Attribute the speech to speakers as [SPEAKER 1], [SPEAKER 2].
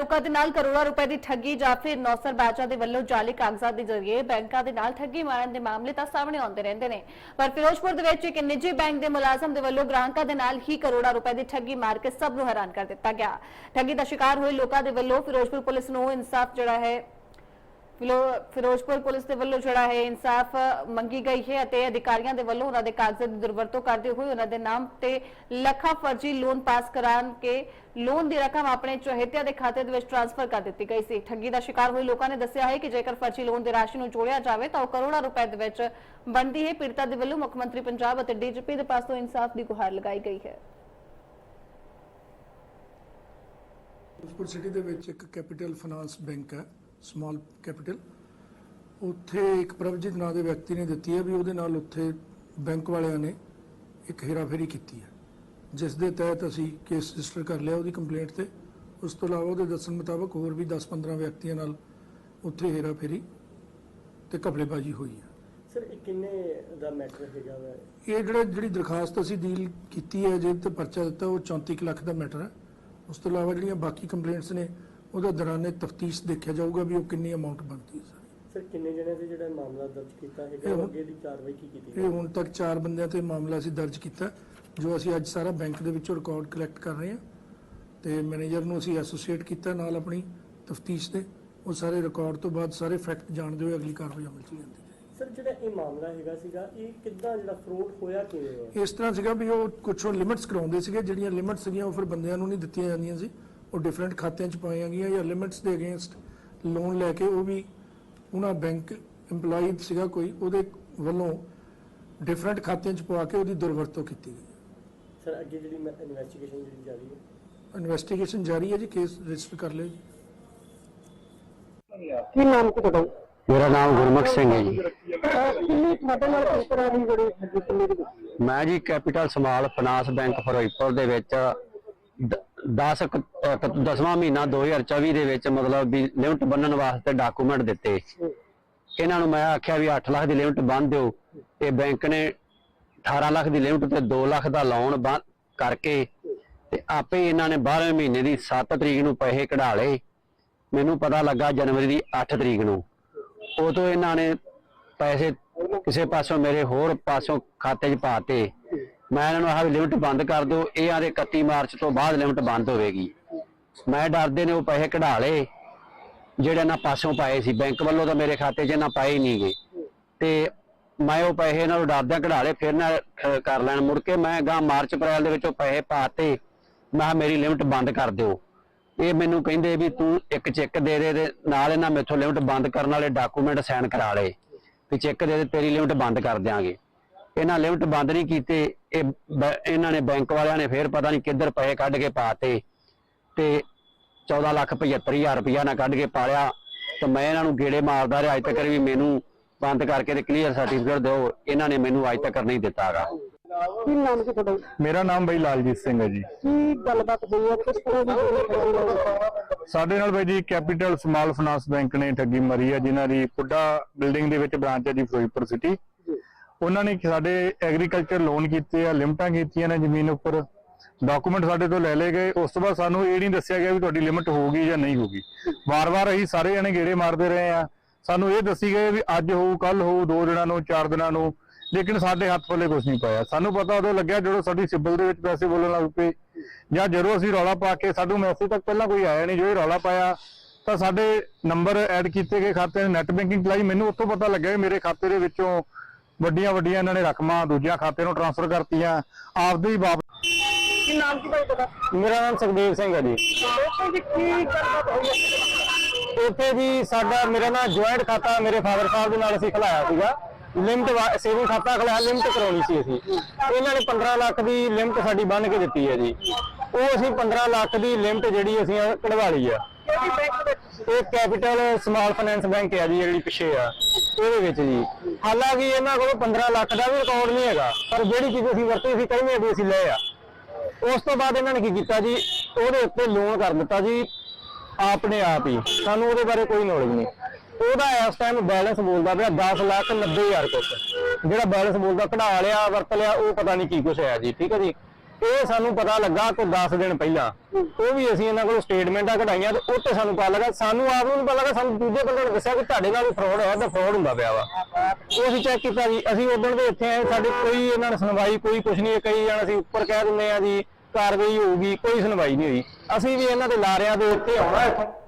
[SPEAKER 1] ਲੋਕਾਂ ਦੇ ਨਾਲ ਕਰੋੜਾਂ ਰੁਪਏ ਦੀ ਠੱਗੀ ਜਾਂ ਫਿਰ ਨੌਸਰ ਬਾਜਾ ਦੇ ਵੱਲੋਂ ਜਾਲੀ ਕਾਗਜ਼ਾਤ ਦੇ ਜ਼ਰੀਏ ਬੈਂਕਾਂ ਦੇ ਨਾਲ ਠੱਗੀ ਮਾਰਨ ਦੇ ਮਾਮਲੇ ਤਾਂ ਸਾਹਮਣੇ ਆਉਂਦੇ ਰਹਿੰਦੇ ਨੇ। ਪਰ ਫਿਰੋਜ਼ਪੁਰ ਦੇ ਵਿੱਚ ਇੱਕ ਨਿੱਜੀ ਬੈਂਕ ਦੇ ਮੁਲਾਜ਼ਮ ਦੇ ਵੱਲੋਂ ਗ੍ਰਾਹਕਾਂ ਦੇ ਨਾਲ ਹੀ ਕਰੋੜਾਂ ਰੁਪਏ ਦੀ ਠੱਗੀ ਮਾਰ ਕੇ ਸਭ ਨੂੰ ਹੈਰਾਨ ਕਰ ਦਿੱਤਾ ਗਿਆ। ਠੱਗੀ ਦਾ ਸ਼ਿਕਾਰ ਹੋਏ ਲੋਕਾਂ ਦੇ ਵੱਲੋਂ ਫਿਰੋਜ਼ਪੁਰ ਪੁਲਿਸ ਨੂੰ ਇਨਸਾਫ ਜਿਹੜਾ ਹੈ ਫਿਰੋਜ਼ਪੁਰ ਪੁਲਿਸ ਦੇ ਵੱਲੋਂ ਜਿਹੜਾ ਹੈ ਇਨਸਾਫ ਮੰਗੀ ਗਈ ਹੈ ਅਤੇ ਅਧਿਕਾਰੀਆਂ ਦੇ ਵੱਲੋਂ ਉਹਨਾਂ ਦੇ ਕਾਗਜ਼ਾਂ ਦੀ ਦੁਰਵਰਤੋਂ ਕਰਦੇ ਹੋਏ ਉਹਨਾਂ ਦੇ ਨਾਮ ਤੇ ਲੱਖਾਂ ਫਰਜ਼ੀ ਲੋਨ ਪਾਸ ਕਰਾਉਣ ਕੇ ਲੋਨ ਦੀ ਰਕਮ ਆਪਣੇ ਚਹੇਤਿਆਂ ਦੇ ਖਾਤੇ ਦੇ ਵਿੱਚ ਟ੍ਰਾਂਸਫਰ ਕਰ ਦਿੱਤੀ ਗਈ ਸੀ। ਠੱਗੀ ਦਾ ਸ਼ਿਕਾਰ ਹੋਏ ਲੋਕਾਂ ਨੇ ਦੱਸਿਆ ਹੈ ਕਿ ਜੇਕਰ ਫਰਜ਼ੀ ਲੋਨ ਦੀ ਰਾਸ਼ੀ ਨੂੰ ਜੋੜਿਆ ਜਾਵੇ ਤਾਂ ਉਹ ਕਰੋੜਾਂ ਰੁਪਏ ਦੇ ਵਿੱਚ ਬਣਦੀ ਹੈ। ਪੀੜਤਾ ਦੇ ਵੱਲੋਂ ਮੁੱਖ ਮੰਤਰੀ ਪੰਜਾਬ ਅਤੇ ਡੀਜੀਪੀ ਦੇ ਪਾਸੋਂ ਇਨਸਾਫ ਦੀ ਗੁਹਾਰ ਲਗਾਈ ਗਈ ਹੈ।
[SPEAKER 2] ਫਿਰੋਜ਼ਪੁਰ ਸਿਟੀ ਦੇ ਵਿੱਚ ਇੱਕ ਕੈਪੀਟਲ ਫਾਈਨਾਂਸ ਬੈਂਕ ਹੈ। ਸਮਾਲ ਕੈਪੀਟਲ ਉੱਥੇ ਇੱਕ ਪ੍ਰਭਜੀਤ ਨਾਂ ਦੇ ਵਿਅਕਤੀ ਨੇ ਦਿੱਤੀ ਹੈ ਵੀ ਉਹਦੇ ਨਾਲ ਉੱਥੇ ਬੈਂਕ ਵਾਲਿਆਂ ਨੇ ਇੱਕ ਹੇਰਾਫੇਰੀ ਕੀਤੀ ਹੈ ਜਿਸ ਦੇ ਤਹਿਤ ਅਸੀਂ ਕੇਸ ਰਜਿਸਟਰ ਕਰ ਲਿਆ ਉਹਦੀ ਕੰਪਲੇਂਟ ਤੇ। ਉਸ ਤੋਂ ਇਲਾਵਾ ਉਹਦੇ ਦੱਸਣ ਮੁਤਾਬਕ ਹੋਰ ਵੀ 10-15 ਵਿਅਕਤੀਆਂ ਨਾਲ ਉੱਥੇ ਹੇਰਾਫੇਰੀ ਤੇ ਘਪਲੇਬਾਜ਼ੀ ਹੋਈ ਹੈ।
[SPEAKER 3] ਸਰ ਇਹ ਕਿੰਨੇ ਦਾ ਮੈਟਰ ਹੈਗਾ ਵਾ?
[SPEAKER 2] ਇਹ ਜਿਹੜਾ ਜਿਹੜੀ ਦਰਖਾਸਤ ਅਸੀਂ ਡੀਲ ਕੀਤੀ ਹੈ ਜਿਹਦੇ ਤੇ ਪਰਚਾ ਦਿੱਤਾ ਉਹ 34 ਕੁ ਲੱਖ ਦਾ ਮੈਟਰ ਹੈ। ਉਸ ਤੋਂ ਇਲਾਵਾ ਜਿਹੜੀਆਂ ਬਾਕੀ ਕੰਪਲੇਂਟਸ ਨੇ ਉਹਦਾ ਦੌਰਾਨੇ ਤਫਤੀਸ਼ ਦੇਖਿਆ ਜਾਊਗਾ ਵੀ ਉਹ ਕਿੰਨੀ ਅਮਾਉਂਟ ਬਣਦੀ ਹੈ ਸਰ।
[SPEAKER 3] ਸਰ ਕਿੰਨੇ ਜਣੇ ਤੇ ਜਿਹੜਾ ਮਾਮਲਾ ਦਰਜ ਕੀਤਾ ਹੈਗਾ ਉਹ ਅੱਗੇ ਦੀ ਕਾਰਵਾਈ ਕੀ ਕੀਤੀ
[SPEAKER 2] ਇਹ ਹੁਣ ਤੱਕ ਚਾਰ ਬੰਦਿਆਂ ਤੇ ਮਾਮਲਾ ਅਸੀਂ ਦਰਜ ਕੀਤਾ ਜੋ ਅਸੀਂ ਅੱਜ ਸਾਰਾ ਬੈਂਕ ਦੇ ਵਿੱਚੋਂ ਰਿਕਾਰਡ ਕਲੈਕਟ ਕਰ ਰਹੇ ਹਾਂ। ਤੇ ਮੈਨੇਜਰ ਨੂੰ ਅਸੀਂ ਐਸੋਸੀਏਟ ਕੀਤਾ ਨਾਲ ਆਪਣੀ ਤਫਤੀਸ਼ ਦੇ ਉਹ ਸਾਰੇ ਰਿਕਾਰਡ ਤੋਂ ਬਾਅਦ ਸਾਰੇ ਫੈਕਟ ਜਾਣਦੇ ਹੋਏ ਅਗਲੀ ਕਾਰਵਾਈ ਅਮਲ 'ਚ
[SPEAKER 3] ਸਰ ਜਿਹੜਾ ਇਹ ਮਾਮਲਾ ਹੈਗਾ ਸੀਗਾ ਇਹ ਕਿੱਦਾਂ ਜਿਹੜਾ ਫਰੋਡ ਹੋਇਆ ਕਿਵੇਂ
[SPEAKER 2] ਇਸ ਤਰ੍ਹਾਂ ਸੀਗਾ ਵੀ ਉਹ ਕੁਝ ਲਿਮਿਟਸ ਕਰਾਉਂਦੇ ਸੀਗੇ ਜਿਹੜੀਆਂ ਲਿਮਿਟਸ ਸੀਗੀਆਂ ਉਹ ਫਿਰ ਬੰਦਿਆਂ ਨੂੰ ਨਹੀਂ ਦਿੱਤੀਆਂ ਜਾਂਦੀਆਂ ਸੀ। ਉਹ ਡਿਫਰੈਂਟ ਖਾਤਿਆਂ 'ਚ ਪਾਈਆਂ ਗਈਆਂ ਜਾਂ ਲਿਮਿਟਸ ਦੇ ਅਗੇਂਸਟ ਲੋਨ ਲੈ ਕੇ ਉਹ ਵੀ ਉਹਨਾਂ ਬੈਂਕ EMPLOYEE ਸੀਗਾ ਕੋਈ ਉਹਦੇ ਵੱਲੋਂ ਡਿਫਰੈਂਟ ਖਾਤਿਆਂ 'ਚ ਪਵਾ ਕੇ ਉਹਦੀ ਦੁਰਵਰਤੋਂ ਕੀਤੀ ਗਈ।
[SPEAKER 3] ਸਰ ਅੱਗੇ ਜਿਹੜੀ ਇਨਵੈਸਟੀਗੇਸ਼ਨ ਜਿਹੜੀ ਜਾਰੀ ਹੈ?
[SPEAKER 2] ਇਨਵੈਸਟੀਗੇਸ਼ਨ ਜਾਰੀ ਹੈ ਜੀ ਕੇਸ ਰਜਿਸਟਰ ਕਰ ਲਿਓ ਜੀ।
[SPEAKER 4] ਕੀ ਨਾਮ ਕੀ ਤੁਹਾਡਾ?
[SPEAKER 5] ਮੇਰਾ ਨਾਮ ਗੁਰਮੁਖ ਸਿੰਘ ਹੈ ਜੀ।
[SPEAKER 4] ਕਿੰਨੀ ਤੁਹਾਡੇ ਨਾਲ ਕਿਸ ਤਰ੍ਹਾਂ ਦੀ ਜਿਹੜੀ ਦੀ ਕੀਤੀ
[SPEAKER 5] ਮੈਂ ਜੀ capital small finance bank Firozpur ਦੇ ਵਿੱਚ 10 ਦਸਵਾਂ ਮਹੀਨਾ 2024 ਦੇ ਵਿੱਚ ਮਤਲਬ ਵੀ ਲਿਮਟ ਬੰਨਣ ਵਾਸਤੇ ਡਾਕੂਮੈਂਟ ਦਿੱਤੇ। ਇਹਨਾਂ ਨੂੰ ਮੈਂ ਆਖਿਆ ਵੀ 8 ਲੱਖ ਦੀ ਲਿਮਟ ਬੰਨ ਦਿਓ। ਇਹ ਬੈਂਕ ਨੇ 18 ਲੱਖ ਦੀ ਲਿਮਟ ਤੇ 2 ਲੱਖ ਦਾ ਲੋਨ ਕਰਕੇ ਤੇ ਆਪੇ ਇਹਨਾਂ ਨੇ 12ਵੇਂ ਮਹੀਨੇ ਦੀ 7 ਤਰੀਕ ਨੂੰ ਪੈਸੇ ਕਢਾ ਲਏ। ਮੈਨੂੰ ਪਤਾ ਲੱਗਾ ਜਨਵਰੀ ਦੀ 8 ਤਰੀਕ ਨੂੰ। ਉਹ ਤੋਂ ਇਹਨਾਂ ਨੇ ਪੈਸੇ ਕਿਸੇ ਪਾਸੋਂ ਮੇਰੇ ਹੋਰ ਪਾਸੋਂ ਖਾਤੇ 'ਚ ਪਾਤੇ ਮੈਂ ਇਹਨਾਂ ਨੂੰ ਆਹ ਵੀ ਲਿਮਟ ਬੰਦ ਕਰ ਦਿਓ, ਇਹ ਆਦੇ 31 ਮਾਰਚ ਤੋਂ ਬਾਅਦ ਲਿਮਟ ਬੰਦ ਹੋਵੇਗੀ। ਮੈਂ ਡਰਦੇ ਨੇ ਉਹ ਪੈਸੇ ਕਢਾ ਲਏ, ਜਿਹੜੇ ਇਹਨਾਂ ਪਾਸੋਂ ਪਾਏ ਸੀ। ਬੈਂਕ ਵੱਲੋਂ ਤਾਂ ਮੇਰੇ ਖਾਤੇ 'ਚ ਇਹਨਾਂ ਪਾਏ ਨਹੀਂ ਗਏ। ਤੇ ਮੈਂ ਉਹ ਪੈਸੇ ਇਹਨਾਂ ਨੂੰ ਡਰਦਿਆਂ ਕਢਾ ਲਏ, ਫਿਰ ਨਾ ਕਰ ਲੈਣ। ਮੁੜ ਕੇ ਮੈਂ ਗਾਂ ਮਾਰਚ, ਅਪ੍ਰੈਲ ਦੇ ਵਿੱਚ ਉਹ ਪੈਸੇ ਪਾਤੇ ਮੈਂ ਕਿਹਾ, ਮੇਰੀ ਲਿਮਟ ਬੰਦ ਕਰ ਦਿਓ। ਇਹ ਮੈਨੂੰ ਕਹਿੰਦੇ ਵੀ ਤੂੰ ਇੱਕ ਚੈੱਕ ਦੇ ਦੇ ਤੇ ਨਾਲ ਇਹਨਾਂ ਮੇਥੋਂ ਲਿਮਟ ਬੰਦ ਕਰਨ ਵਾਲੇ ਡਾਕੂਮੈਂਟ ਸਾਈਨ ਕਰਾ ਲਏ। ਵੀ ਚੈੱਕ ਦੇ ਦੇ, ਤੇਰੀ ਲਿਮਟ ਬੰਦ ਕਰ ਦਿਆਂਗੇ। ਇਹਨਾਂ ਲਿਮਟ ਬੰਦ ਨਹੀਂ ਕੀਤੇ ਇਹ ਇਹਨਾਂ ਨੇ ਬੈਂਕ ਵਾਲਿਆਂ ਨੇ ਫੇਰ ਪਤਾ ਨਹੀਂ ਕਿੱਧਰ ਪੈਸੇ ਕੱਢ ਕੇ ਪਾਤੇ ਤੇ 14 ਲੱਖ 75000 ਰੁਪਇਆ ਨਾ ਕੱਢ ਕੇ ਪਾਲਿਆ ਤੇ ਮੈਂ ਇਹਨਾਂ ਨੂੰ ਗੇੜੇ ਮਾਰਦਾ ਰਿਹਾ ਅੱਜ ਤੱਕ ਵੀ ਮੈਨੂੰ ਬੰਦ ਕਰਕੇ ਤੇ ਕਲੀਅਰ ਸਰਟੀਫਿਕੇਟ ਦਿਓ ਇਹਨਾਂ ਨੇ ਮੈਨੂੰ ਅੱਜ ਤੱਕ ਨਹੀਂ ਦਿੱਤਾਗਾ।
[SPEAKER 4] ਕੀ ਨਾਮ ਕੀ ਤੁਹਾਡਾ?
[SPEAKER 6] ਮੇਰਾ ਨਾਮ ਬਈ ਲਾਲਜੀਤ ਸਿੰਘ ਹੈ ਜੀ।
[SPEAKER 4] ਕੀ ਗੱਲਬਾਤ ਹੋਈ ਹੈ? ਕਿਸ ਤਰ੍ਹਾਂ ਦੀ?
[SPEAKER 6] ਸਾਡੇ ਨਾਲ ਬਈ ਜੀ ਕੈਪੀਟਲ ਸਮਾਲ ਫਾਈਨਾਂਸ ਬੈਂਕ ਨੇ ਠੱਗੀ ਮਾਰੀ ਹੈ ਜਿਨ੍ਹਾਂ ਦੀ ਪੁੱਡਾ ਬਿਲਡਿੰਗ ਦੇ ਵਿੱਚ ਬ੍ਰਾਂਚ ਹੈ ਜੀ ਫਿਰੋਜ਼ਪੁਰ ਸਿਟੀ ਉਹਨਾਂ ਨੇ ਸਾਡੇ ਐਗਰੀਕਲਚਰ ਲੋਨ ਕੀਤੇ ਆ, ਲਿਮਟਾਂ ਕੀਤੀਆਂ ਨੇ ਜ਼ਮੀਨ ਉੱਪਰ। ਡਾਕੂਮੈਂਟ ਸਾਡੇ ਤੋਂ ਲੈ ਲਏ ਗਏ। ਉਸ ਤੋਂ ਬਾਅਦ ਸਾਨੂੰ ਇਹ ਨਹੀਂ ਦੱਸਿਆ ਗਿਆ ਵੀ ਤੁਹਾਡੀ ਲਿਮਟ ਹੋਊਗੀ ਜਾਂ ਨਹੀਂ ਹੋਊਗੀ। ਵਾਰ-ਵਾਰ ਅਸੀਂ ਸਾਰੇ ਜਣੇ ਗੇੜੇ ਮਾਰਦੇ ਰਹੇ ਆ। ਸਾਨੂੰ ਇਹ ਦੱਸੀ ਗਏ ਵੀ ਅੱਜ ਹੋਊ ਕੱਲ ਹੋਊ, ਦੋ ਦਿਨਾਂ ਨੂੰ, ਚਾਰ ਦਿਨਾਂ ਨੂੰ। ਲੇਕਿਨ ਸਾਡੇ ਹੱਥ ਪੱਲੇ ਕੁਝ ਨਹੀਂ ਪਾਇਆ। ਸਾਨੂੰ ਪਤਾ ਉਦੋਂ ਲੱਗਿਆ ਜਦੋਂ ਸਾਡੀ ਸਿਬਲ ਦੇ ਵਿੱਚ ਪੈਸੇ ਬੋਲਣ ਲੱਗ ਪਏ। ਜਾਂ ਜਦੋਂ ਅਸੀਂ ਰੌਲਾ ਪਾ ਕੇ ਸਾਨੂੰ ਮੈਸੇਜ ਤੱਕ ਪਹਿਲਾਂ ਕੋਈ ਆਇਆ ਨਹੀਂ, ਜੋ ਇਹ ਰੌਲਾ ਪਾਇਆ, ਤਾਂ ਸਾਡੇ ਨੰਬਰ ਐਡ ਕੀਤੇ ਗਏ ਖਾਤੇ ਨੈਟ ਬੈਂਕਿੰਗ ਚਲਾਈ ਮੈਨੂੰ ਉੱਥੋਂ ਪਤਾ ਲੱਗਿਆ ਮੇਰੇ ਖਾਤੇ ਦੇ ਵਿੱਚੋਂ ਵੱਡੀਆਂ ਵੱਡੀਆਂ ਇਹਨਾਂ ਨੇ ਰਕਮਾਂ ਦੂਜਿਆਂ ਖਾਤੇ ਨੂੰ ਟ੍ਰਾਂਸਫਰ ਕਰਤੀਆਂ। ਆਪਦੇ ਹੀ ਬਾਪ
[SPEAKER 4] ਕੀ ਨਾਮ ਕੀ ਭਾਈ ਤੁਹਾਡਾ?
[SPEAKER 5] ਮੇਰਾ ਨਾਮ ਸੁਖਦੇਵ ਸਿੰਘ ਹੈ ਜੀ।
[SPEAKER 4] ਲੋਕਾਂ ਦੀ ਕੀ ਗੱਲਬਾਤ ਹੋਈ ਹੈ?
[SPEAKER 5] ਉੱਥੇ ਜੀ ਸਾਡਾ ਮੇਰਾ ਨਾ ਜੁਆਇੰਟ ਖਾਤਾ ਮੇਰੇ ਫਾਦਰ ਸਾਹਿਬ ਦੇ ਨਾਲ ਅਸੀਂ ਖਲਾਇਆ ਸੀਗਾ। ਲਿਮਟ ਸੇਵਿੰਗ ਖਾਤਾ ਖਲਾਇਆ ਲਿਮਟ ਕਰਾਉਣੀ ਸੀ ਅਸੀਂ। ਇਹਨਾਂ ਨੇ 15 ਲੱਖ ਦੀ ਲਿਮਟ ਸਾਡੀ ਬੰਨ ਕੇ ਦਿੱਤੀ ਹੈ ਜੀ। ਉਹ ਅਸੀਂ 15 ਲੱਖ ਦੀ ਲਿਮਟ ਜਿਹੜੀ ਅਸੀਂ ਕਢਵਾ ਲਈ ਆ।
[SPEAKER 4] ਕਿਹੜੀ ਬੈਂਕ ਵਿੱਚ?
[SPEAKER 5] ਇਹ ਕੈਪੀਟਲ ਸਮਾਲ ਫਾਈਨੈਂਸ ਬੈਂਕ ਹੈ ਜੀ, ਜਿਹੜੀ ਪਿੱਛੇ ਆ। ਉਹਦੇ ਵਿੱਚ ਜੀ। ਹਾਲਾਂਕਿ ਇਹਨਾਂ ਕੋਲ 15 ਲੱਖ ਦਾ ਵੀ ਰਿਕਾਰਡ ਨਹੀਂ ਹੈਗਾ, ਪਰ ਜਿਹੜੀ ਚੀਜ਼ ਅਸੀਂ ਵਰਤੀ ਸੀ ਕਹਿੰਦੇ ਵੀ ਅਸੀਂ ਲਏ ਆ। ਉਸ ਤੋਂ ਬਾਅਦ ਇਹਨਾਂ ਨੇ ਕੀ ਕੀਤਾ ਜੀ? ਉਹਦੇ ਉੱਤੇ ਲੋਨ ਕਰ ਦਿੱਤਾ ਜੀ, ਆਪਣੇ ਆਪ ਹੀ। ਸਾਨੂੰ ਉਹਦੇ ਬਾਰੇ ਕੋਈ ਨੌਲੇਜ ਨਹੀਂ। ਉਹਦਾ ਇਸ ਟਾਈਮ ਬੈਲੈਂਸ ਬੋਲਦਾ ਪਿਆ 10 ਲੱਖ 90 ਹਜ਼ਾਰ ਕੁਛ। ਜਿਹੜਾ ਬੈਲੈਂਸ ਬੋਲਦਾ, ਕਢਾ ਲਿਆ, ਵਰਤ ਲਿਆ, ਉਹ ਪਤਾ ਨਹੀਂ ਕੀ ਕੁਛ ਹੈ ਜੀ, ਠੀਕ ਹੈ ਜੀ?
[SPEAKER 7] ਇਹ ਸਾਨੂੰ ਪਤਾ ਲੱਗਾ ਕੋਈ 10 ਦਿਨ ਪਹਿਲਾਂ। ਉਹ ਵੀ ਅਸੀਂ ਇਹਨਾਂ ਕੋਲ ਸਟੇਟਮੈਂਟਾਂ ਕਢਾਈਆਂ ਤੇ ਉਹ ਤੇ ਸਾਨੂੰ ਪਤਾ ਲੱਗਾ। ਸਾਨੂੰ ਆਪ ਨੂੰ ਪਤਾ ਲੱਗਾ, ਸਾਨੂੰ ਦੂਜੇ ਬੰਦੇ ਨੇ ਦੱਸਿਆ ਕਿ ਤੁਹਾਡੇ ਨਾਲ ਵੀ ਫਰਾਡ ਹੋਇਆ ਤਾਂ ਫਰਾਡ ਹੁੰਦਾ ਪਿਆ ਵਾ। ਉਹ ਅਸੀਂ ਚੈੱਕ ਕੀਤਾ ਜੀ। ਅਸੀਂ ਉਦੋਂ ਦੇ ਇੱਥੇ ਆਏ, ਸਾਡੇ ਕੋਈ ਇਹਨਾਂ ਨੇ ਸੁਣਵਾਈ, ਕੋਈ ਕੁਝ ਨਹੀਂ, ਕਈ ਜਾਣ ਅਸੀਂ ਉੱਪਰ ਕਹਿ ਦਿੰਦੇ ਆ ਜੀ, ਕਾਰਵਾਈ ਹੋਊਗੀ, ਕੋਈ ਸੁਣਵਾਈ ਨਹੀਂ ਹੋਈ। ਅਸੀਂ ਵੀ ਇਹਨਾਂ ਦੇ ਲਾਰਿਆਂ ਦੇ ਉੱਤੇ ਆਉਣਾ ਇੱਥੋਂ।